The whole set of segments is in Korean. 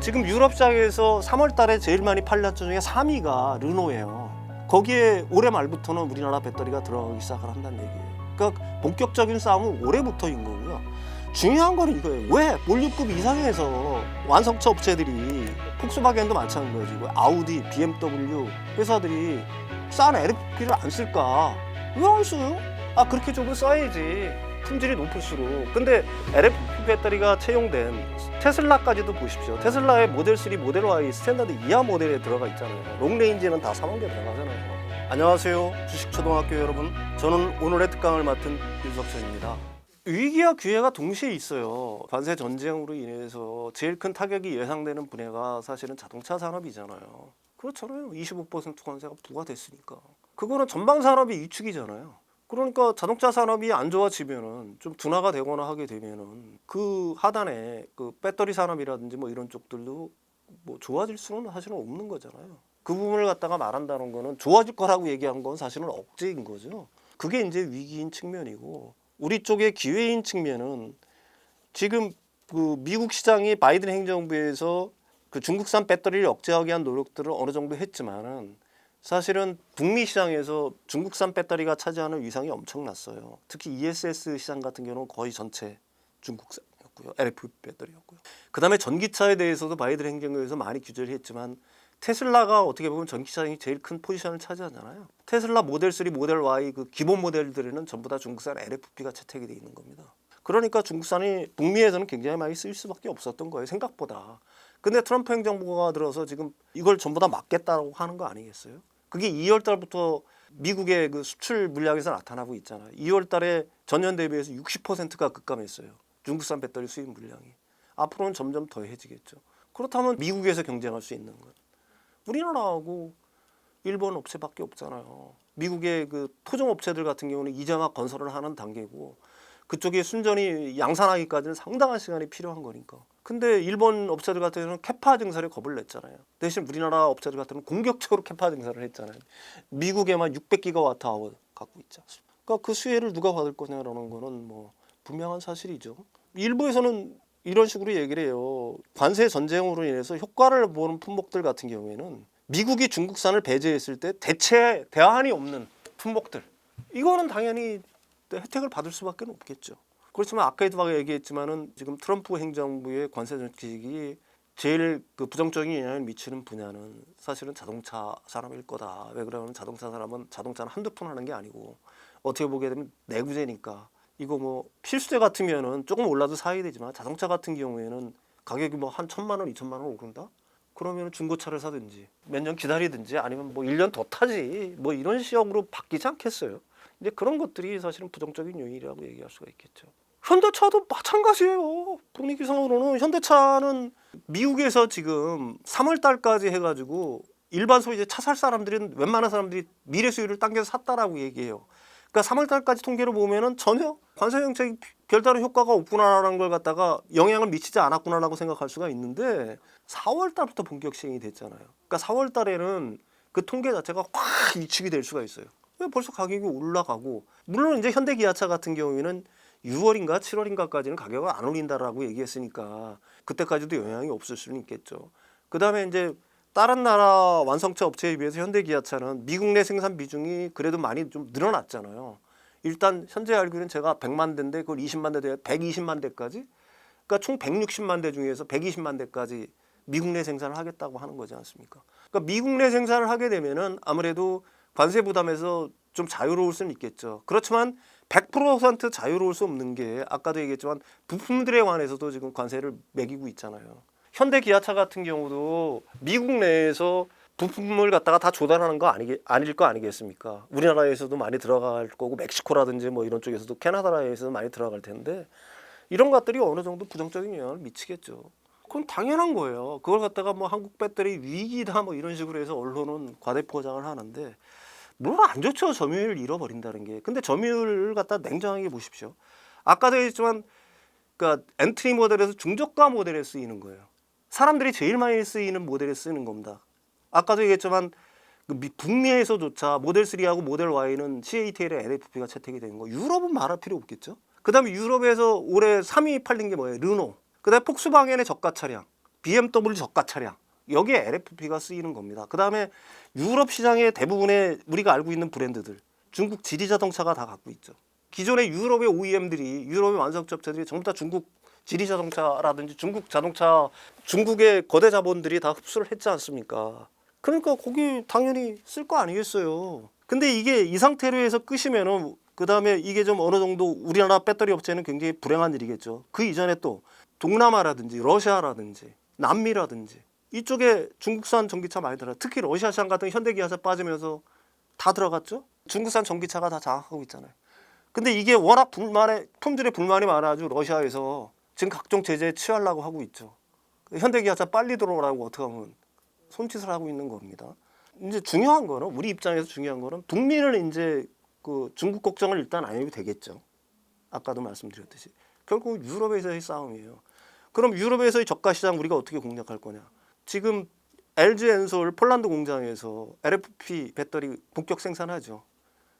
지금 유럽 시장에서 3월 달에 제일 많이 팔렸던 중에 3위가 르노예요. 거기에 올해 말부터는 우리나라 배터리가 들어가기 시작을 한다는 얘기예요. 그러니까 본격적인 싸움은 올해부터인 거고요. 중요한 거는 이거예요. 왜 몰류급 이상에서 완성차 업체들이 폭스바겐도 마찬가지고 아우디, BMW 회사들이 싼 LFP를 안 쓸까? 왜 안 써요? 아 그렇게 조금 써야지 품질이 높을수록. 근데 LFP 배터리가 채용된 테슬라까지도 보십시오. 테슬라의 모델 3, 모델 Y 스탠다드 이하 모델에 들어가 있잖아요. 롱레인지는 다 4만 개 들어가잖아요. 안녕하세요. 주식초등학교 여러분. 저는 오늘의 특강을 맡은 윤석천입니다. 위기와 기회가 동시에 있어요. 관세 전쟁으로 인해서 제일 큰 타격이 예상되는 분야가 사실은 자동차 산업이잖아요. 그렇잖아요. 25% 관세가 부과됐으니까. 그거는 전방 산업이 위축이잖아요. 그러니까 자동차 산업이 안 좋아지면은 좀 둔화가 되거나 하게 되면은 그 하단에 그 배터리 산업이라든지 뭐 이런 쪽들도 뭐 좋아질 수는 사실은 없는 거잖아요. 그 부분을 갖다가 말한다는 거는 좋아질 거라고 얘기한 건 사실은 억제인 거죠. 그게 이제 위기인 측면이고 우리 쪽의 기회인 측면은 지금 그 미국 시장이 바이든 행정부에서 그 중국산 배터리를 억제하기 위한 노력들을 어느 정도 했지만은 사실은 북미 시장에서 중국산 배터리가 차지하는 위상이 엄청났어요. 특히 ESS 시장 같은 경우는 거의 전체 중국산이었고요. LFP 배터리였고요. 그다음에 전기차에 대해서도 바이든 행정부에서 많이 규제를 했지만 테슬라가 어떻게 보면 전기차장이 제일 큰 포지션을 차지하잖아요. 테슬라 모델 3, 모델 Y 그 기본 모델들에는 전부 다 중국산 LFP가 채택이 돼 있는 겁니다. 그러니까 중국산이 북미에서는 굉장히 많이 쓰일 수밖에 없었던 거예요. 생각보다. 근데 트럼프 행정부가 들어서 지금 이걸 전부 다 막겠다고 하는 거 아니겠어요? 그게 2월 달부터 미국의 그 수출 물량에서 나타나고 있잖아요. 2월 달에 전년 대비해서 60%가 급감했어요. 중국산 배터리 수입 물량이. 앞으로는 점점 더해지겠죠. 그렇다면 미국에서 경쟁할 수 있는 것. 우리나라하고 일본 업체밖에 없잖아요. 미국의 그 토종 업체들 같은 경우는 이제 막 건설을 하는 단계고 그쪽에 순전히 양산하기까지는 상당한 시간이 필요한 거니까. 근데 일본 업체들 같은 경우는 캐파 증설에 겁을 냈잖아요. 대신 우리나라 업체들 같은 경우는 공격적으로 캐파 증설을 했잖아요. 미국에만 600기가와트 아워 갖고 있지 않습니까? 그러니까 그 수혜를 누가 받을 거냐라는 거는 뭐 분명한 사실이죠. 일부에서는 이런 식으로 얘기를 해요. 관세 전쟁으로 인해서 효과를 보는 품목들 같은 경우에는 미국이 중국산을 배제했을 때 대체 대안이 없는 품목들. 이거는 당연히 혜택을 받을 수밖에 없겠죠. 그렇지만 아까도 얘기했지만은 지금 트럼프 행정부의 관세 정책이 제일 그 부정적인 영향을 미치는 분야는 사실은 자동차 산업일 거다. 왜 그러냐면 자동차 산업은 자동차는 한두 푼 하는 게 아니고 어떻게 보게 되면 내구재니까 이거 뭐 필수재 같으면은 조금 올라도 사야 되지만 자동차 같은 경우에는 가격이 뭐 한 천만 원, 이천만 원 오른다? 그러면 중고차를 사든지 몇 년 기다리든지 아니면 뭐 1년 더 타지 뭐 이런 시험으로 바뀌지 않겠어요. 이제 그런 것들이 사실은 부정적인 요인이라고 얘기할 수가 있겠죠. 현대차도 마찬가지예요. 분위기상으로는 현대차는 미국에서 지금 3월 달까지 해가지고 일반 소비자 차살 사람들은 웬만한 사람들이 미래 수요를 당겨서 샀다라고 얘기해요. 그러니까 3월 달까지 통계를 보면은 전혀 관세 정책이 별다른 효과가 없구나라는 걸 갖다가 영향을 미치지 않았구나라고 생각할 수가 있는데 4월 달부터 본격 시행이 됐잖아요. 그러니까 4월 달에는 그 통계 자체가 확 위축이 될 수가 있어요. 왜 벌써 가격이 올라가고 물론 이제 현대 기아차 같은 경우에는 6월인가 7월인가까지는 가격을 안 올린다라고 얘기했으니까 그때까지도 영향이 없을 수는 있겠죠. 그 다음에 이제 다른 나라 완성차 업체에 비해서 현대 기아차는 미국 내 생산 비중이 그래도 많이 좀 늘어났잖아요. 일단 현재 알기로는 제가 100만 대인데 그걸 20만 대돼 120만 대까지 그러니까 총 160만 대 중에서 120만 대까지 미국 내 생산을 하겠다고 하는 거지 않습니까? 그러니까 미국 내 생산을 하게 되면은 아무래도 관세 부담에서 좀 자유로울 수는 있겠죠. 그렇지만 100% 자유로울 수 없는 게 아까도 얘기했지만 부품들에 관해서도 지금 관세를 매기고 있잖아요. 현대 기아차 같은 경우도 미국 내에서 부품을 갖다가 다 조달하는 거 아니, 아닐 거 아니겠습니까? 우리나라에서도 많이 들어갈 거고 멕시코라든지 뭐 이런 쪽에서도 캐나다에서도 많이 들어갈 텐데 이런 것들이 어느 정도 부정적인 영향을 미치겠죠. 그건 당연한 거예요. 그걸 갖다가 뭐 한국 배터리 위기다 뭐 이런 식으로 해서 언론은 과대 포장을 하는데 물론 안 좋죠. 점유율을 잃어버린다는 게. 근데 점유율을 갖다 냉정하게 보십시오. 아까도 얘기했지만 그러니까 엔트리 모델에서 중저가 모델에 쓰이는 거예요. 사람들이 제일 많이 쓰이는 모델에 쓰는 겁니다. 아까도 얘기했지만 그 미- 북미에서조차 모델 3하고 모델 Y는 CATL에 LFP가 채택이 되는 거. 유럽은 말할 필요 없겠죠. 그다음에 유럽에서 올해 3위 팔린 게 뭐예요? 르노. 그다음에 폭스바겐의 저가 차량. BMW 저가 차량 여기에 LFP가 쓰이는 겁니다. 그 다음에 유럽 시장의 대부분의 우리가 알고 있는 브랜드들 중국 지리 자동차가 다 갖고 있죠. 기존의 유럽의 OEM들이 유럽의 완성차 업체들이 전부 다 중국 지리 자동차라든지 중국 자동차 중국의 거대 자본들이 다 흡수를 했지 않습니까? 그러니까 거기 당연히 쓸 거 아니겠어요. 근데 이게 이 상태로 해서 끄시면은 그 다음에 이게 좀 어느 정도 우리나라 배터리 업체는 굉장히 불행한 일이겠죠. 그 이전에 또 동남아라든지 러시아라든지 남미라든지 이쪽에 중국산 전기차 많이 들어요. 특히 러시아 시장 같은 현대기아차 빠지면서 다 들어갔죠. 중국산 전기차가 다 장악하고 있잖아요. 근데 이게 워낙 불만에 품질에 불만이 많아가지고 러시아에서 지금 각종 제재에 취하려고 하고 있죠. 현대기아차 빨리 들어오라고 어떻게 하면 손짓을 하고 있는 겁니다. 이제 중요한 거는 우리 입장에서 중요한 거는 북미는 이제 그 중국 걱정을 일단 안 해도 되겠죠. 아까도 말씀드렸듯이 결국 유럽에서의 싸움이에요. 그럼 유럽에서의 저가 시장 우리가 어떻게 공략할 거냐? 지금 LG 엔솔 폴란드 공장에서 LFP 배터리 본격 생산하죠.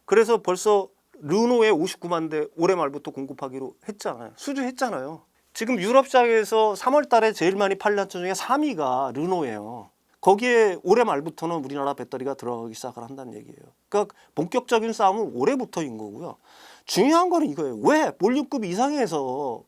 그래서 벌써 르노에 59만 대 올해 말부터 공급하기로 했잖아요. 수주했잖아요. 지금 유럽 시장에서 3월 달에 제일 많이 팔린 차 중에 3위가 르노예요. 거기에 올해 말부터는 우리나라 배터리가 들어가기 시작을 한다는 얘기예요. 그러니까 본격적인 싸움은 올해부터인 거고요. 중요한 거는 이거예요. 왜 몰류급 이상에서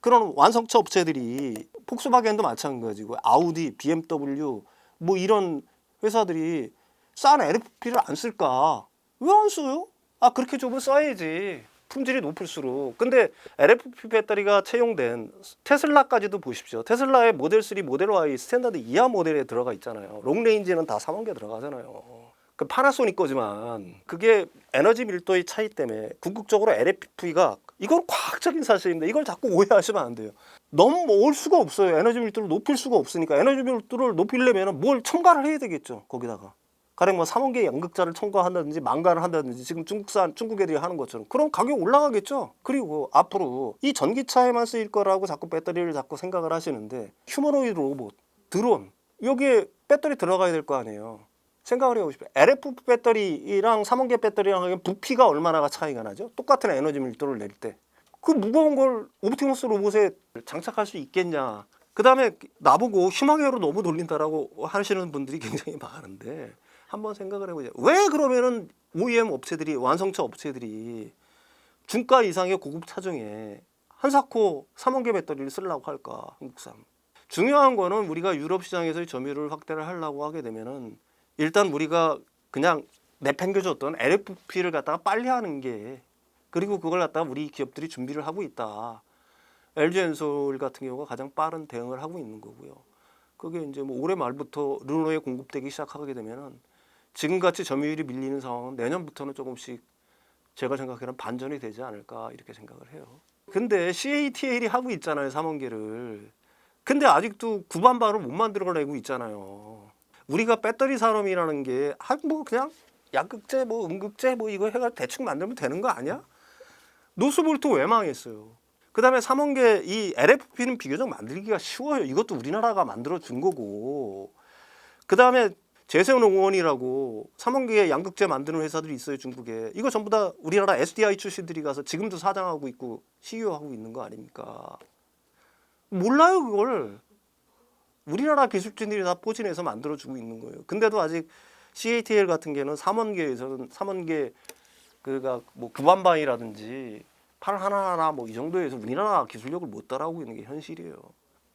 그런 완성차 업체들이 폭스바겐도 마찬가지고 아우디, BMW 뭐 이런 회사들이 싼 LFP를 안 쓸까? 왜 안 써요? 아 그렇게 좁은 써야지. 품질이 높을수록. 근데 LFP 배터리가 채용된 테슬라까지도 보십시오. 테슬라의 모델 3, 모델 Y 스탠다드 이하 모델에 들어가 있잖아요. 롱레인지는 다 3원 개 들어가잖아요. 그 파나소닉 거지만 그게 에너지 밀도의 차이 때문에 궁극적으로 LFP가 이건 과학적인 사실인데 이걸 자꾸 오해하시면 안 돼요. 너무 올 수가 없어요. 에너지 밀도를 높일 수가 없으니까 에너지 밀도를 높이려면 뭘 첨가를 해야 되겠죠. 거기다가 가령 뭐 3원계 양극자를 첨가한다든지 망가를 한다든지 지금 중국산 중국 애들이 하는 것처럼 그럼 가격 올라가겠죠. 그리고 앞으로 이 전기차에만 쓰일 거라고 자꾸 배터리를 자꾸 생각을 하시는데 휴머노이드 로봇, 드론 여기에 배터리 들어가야 될 거 아니에요. 생각을 해보십시오. LF 배터리랑 3원계 배터리랑 부피가 얼마나가 차이가 나죠? 똑같은 에너지 밀도를 낼 때. 그 무거운 걸 옵티머스 로봇에 장착할 수 있겠냐. 그 다음에 나보고 희망회로 너무 돌린다라고 하시는 분들이 굉장히 많은데 한번 생각을 해보자. 왜 그러면은 OEM 업체들이 완성차 업체들이 중가 이상의 고급 차종에 한사코 3원계 배터리를 쓰려고 할까 한국산. 중요한 거는 우리가 유럽 시장에서의 점유율을 확대를 하려고 하게 되면은 일단 우리가 그냥 내팽겨줬던 LFP를 갖다가 빨리 하는 게 그리고 그걸 갖다가 우리 기업들이 준비를 하고 있다. LG 엔솔 같은 경우가 가장 빠른 대응을 하고 있는 거고요. 그게 이제 뭐 올해 말부터 르노에 공급되기 시작하게 되면은 지금같이 점유율이 밀리는 상황은 내년부터는 조금씩 제가 생각하기에는 반전이 되지 않을까 이렇게 생각을 해요. 근데 CATL이 하고 있잖아요, 3원계를. 근데 아직도 구반발을 못 만들어내고 있잖아요. 우리가 배터리 산업이라는 게, 아, 뭐 그냥 약극제, 뭐 음극제, 뭐 이거 해가 대충 만들면 되는 거 아니야? 노스볼트 왜 망했어요? 그 다음에 3원계 이 LFP는 비교적 만들기가 쉬워요. 이것도 우리나라가 만들어 준 거고. 그 다음에 재생농원이라고 3원계 양극재 만드는 회사들이 있어요 중국에. 이거 전부 다 우리나라 SDI 출신들이 가서 지금도 사장하고 있고 CEO하고 있는 거 아닙니까? 몰라요 그걸. 우리나라 기술진들이 다 포진해서 만들어주고 있는 거예요. 근데도 아직 CATL 같은 경우는 3원계에서는 3원계 그가 뭐 구반방이라든지 팔 하나하나 뭐 이 정도에서 우리나라 기술력을 못 따라오고 있는 게 현실이에요.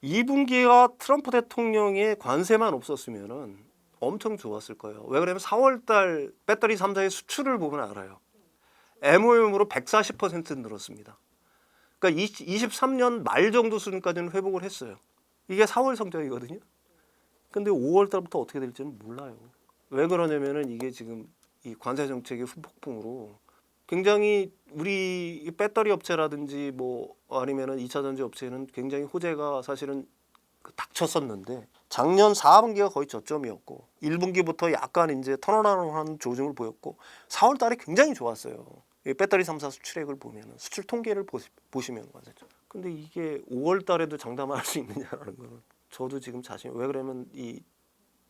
2분기가 트럼프 대통령의 관세만 없었으면은 엄청 좋았을 거예요. 왜 그러면 4월달 배터리 3사의 수출을 보면 알아요. MOM으로 140% 늘었습니다. 그러니까 23년 말 정도 수준까지는 회복을 했어요. 이게 4월 성적이거든요. 근데 5월 달부터 어떻게 될지는 몰라요. 왜 그러냐면은 이게 지금 이 관세 정책의 후폭풍으로 굉장히 우리 배터리 업체라든지 뭐 아니면은 2차 전지 업체는 굉장히 호재가 사실은 그 닥쳤었는데 작년 4분기가 거의 저점이었고 1분기부터 약간 이제 턴어라운드하는 조짐을 보였고 4월 달에 굉장히 좋았어요. 이 배터리 3사 수출액을 보면 수출 통계를 보시, 보시면 맞죠. 근데 이게 5월 달에도 장담할 수 있느냐라는 거는 저도 지금 자신 왜 그러면 이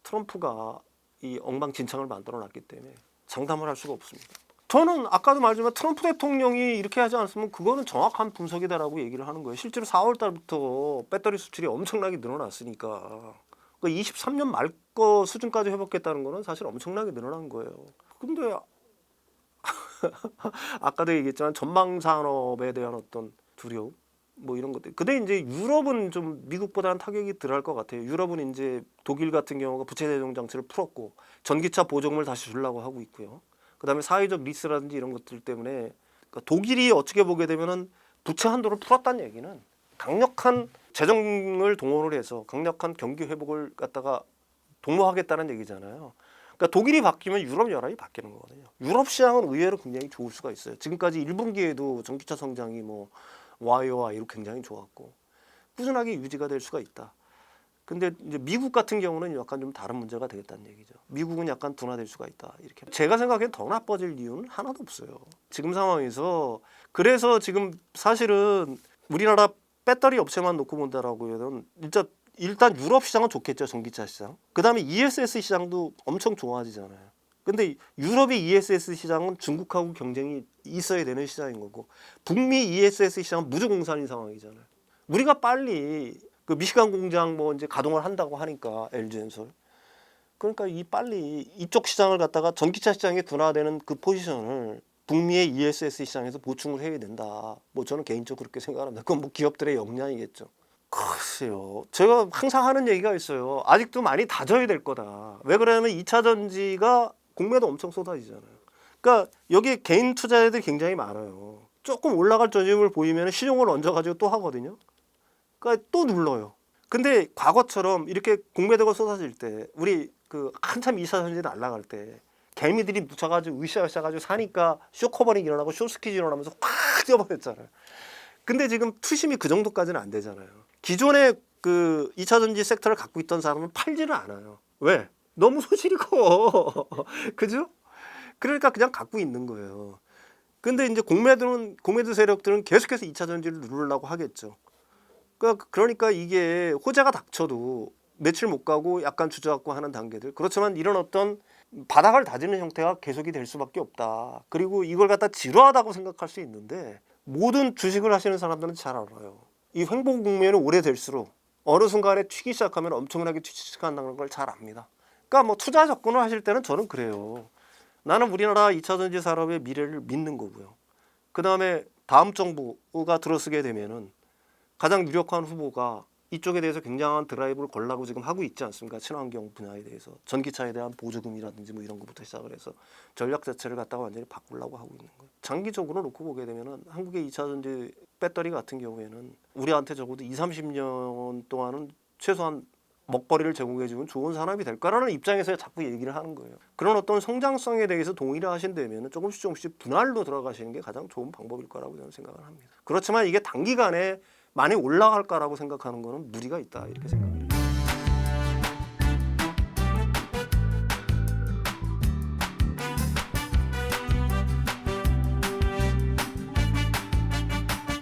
트럼프가 이 엉망진창을 만들어 놨기 때문에 장담을 할 수가 없습니다. 저는 아까도 말했지만 트럼프 대통령이 이렇게 하지 않았으면 그거는 정확한 분석이다라고 얘기를 하는 거예요. 실제로 4월 달부터 배터리 수출이 엄청나게 늘어났으니까 그 23년 말 거 수준까지 회복했다는 거는 사실 엄청나게 늘어난 거예요. 근데 아까도 얘기했지만 전망 산업에 대한 어떤 두려움 뭐 이런 것들. 근데 이제 유럽은 좀 미국보다는 타격이 덜할 것 같아요. 유럽은 이제 독일 같은 경우가 부채 대정 장치를 풀었고 전기차 보조금을 다시 주려고 하고 있고요. 그다음에 사회적 리스라든지 이런 것들 때문에 그러니까 독일이 어떻게 보게 되면은 부채 한도를 풀었다는 얘기는 강력한 재정을 동원을 해서 강력한 경기 회복을 갖다가 독모하겠다는 얘기잖아요. 그러니까 독일이 바뀌면 유럽 연합이 바뀌는 거거든요. 유럽 시장은 의외로 굉장히 좋을 수가 있어요. 지금까지 1분기에도 전기차 성장이 뭐 YOY로 굉장히 좋았고 꾸준하게 유지가 될 수가 있다. 근데 이제 미국 같은 경우는 약간 좀 다른 문제가 되겠다는 얘기죠. 미국은 약간 둔화될 수가 있다. 이렇게 제가 생각엔 더 나빠질 이유는 하나도 없어요. 지금 상황에서 그래서 지금 사실은 우리나라 배터리 업체만 놓고 본다라고 하면 진짜 일단 유럽 시장은 좋겠죠 전기차 시장. 그다음에 ESS 시장도 엄청 좋아지잖아요. 근데 유럽의 ESS 시장은 중국하고 경쟁이 있어야 되는 시장인 거고 북미 ESS 시장은 무주공산인 상황이잖아요. 우리가 빨리 그 미시간 공장 뭐 이제 가동을 한다고 하니까 LG엔솔 그러니까 이 빨리 이쪽 시장을 갖다가 전기차 시장에 둔화되는 그 포지션을 북미의 ESS 시장에서 보충을 해야 된다. 뭐 저는 개인적으로 그렇게 생각합니다. 그건 뭐 기업들의 역량이겠죠. 글쎄요. 제가 항상 하는 얘기가 있어요. 아직도 많이 다져야 될 거다. 왜 그러냐면 2차 전지가 공매도 엄청 쏟아지잖아요. 그러니까 여기 개인 투자자들이 굉장히 많아요. 조금 올라갈 조짐을 보이면 시중을 얹어가지고 또 하거든요. 그러니까 또 눌러요. 근데 과거처럼 이렇게 공매도가 쏟아질 때 우리 그 한참 2차 전지 날라갈 때 개미들이 묻혀가지고 으쌰으쌰가지고 사니까 쇼커버링 일어나고 쇼스퀴즈 일어나면서 확 뛰어버렸잖아요. 근데 지금 투심이 그 정도까지는 안 되잖아요. 기존의 그 2차 전지 섹터를 갖고 있던 사람은 팔지를 않아요. 왜? 너무 소실이 커. 그죠? 그러니까 그냥 갖고 있는 거예요. 근데 이제 공매도는 공매도 세력들은 계속해서 2차 전지를 누르려고 하겠죠. 그러니까 그러니까 이게 호재가 닥쳐도 며칠 못 가고 약간 주저앉고 하는 단계들. 그렇지만 이런 어떤 바닥을 다지는 형태가 계속이 될 수밖에 없다. 그리고 이걸 갖다 지루하다고 생각할 수 있는데 모든 주식을 하시는 사람들은 잘 알아요. 이 횡보 국면이 오래될수록 어느 순간에 튀기 시작하면 엄청나게 튀기 시작한다는 걸 잘 압니다. 그러니까 뭐 투자 접근을 하실 때는 저는 그래요. 나는 우리나라 2차 전지 산업의 미래를 믿는 거고요. 그 다음에 다음 정부가 들어서게 되면은 가장 유력한 후보가 이쪽에 대해서 굉장한 드라이브를 걸라고 지금 하고 있지 않습니까? 친환경 분야에 대해서 전기차에 대한 보조금이라든지 뭐 이런 것부터 시작을 해서 전략 자체를 갖다가 완전히 바꾸려고 하고 있는 거예요. 장기적으로 놓고 보게 되면은 한국의 2차 전지 배터리 같은 경우에는 우리한테 적어도 2, 30년 동안은 최소한 먹거리를 제공해주면 좋은 산업이 될 거라는 입장에서 자꾸 얘기를 하는 거예요. 그런 어떤 성장성에 대해서 동의를 하신다면 조금씩 조금씩 분할로 들어가시는 게 가장 좋은 방법일 거라고 저는 생각을 합니다. 그렇지만 이게 단기간에 많이 올라갈까라고 생각하는 거는 무리가 있다 이렇게 생각합니다.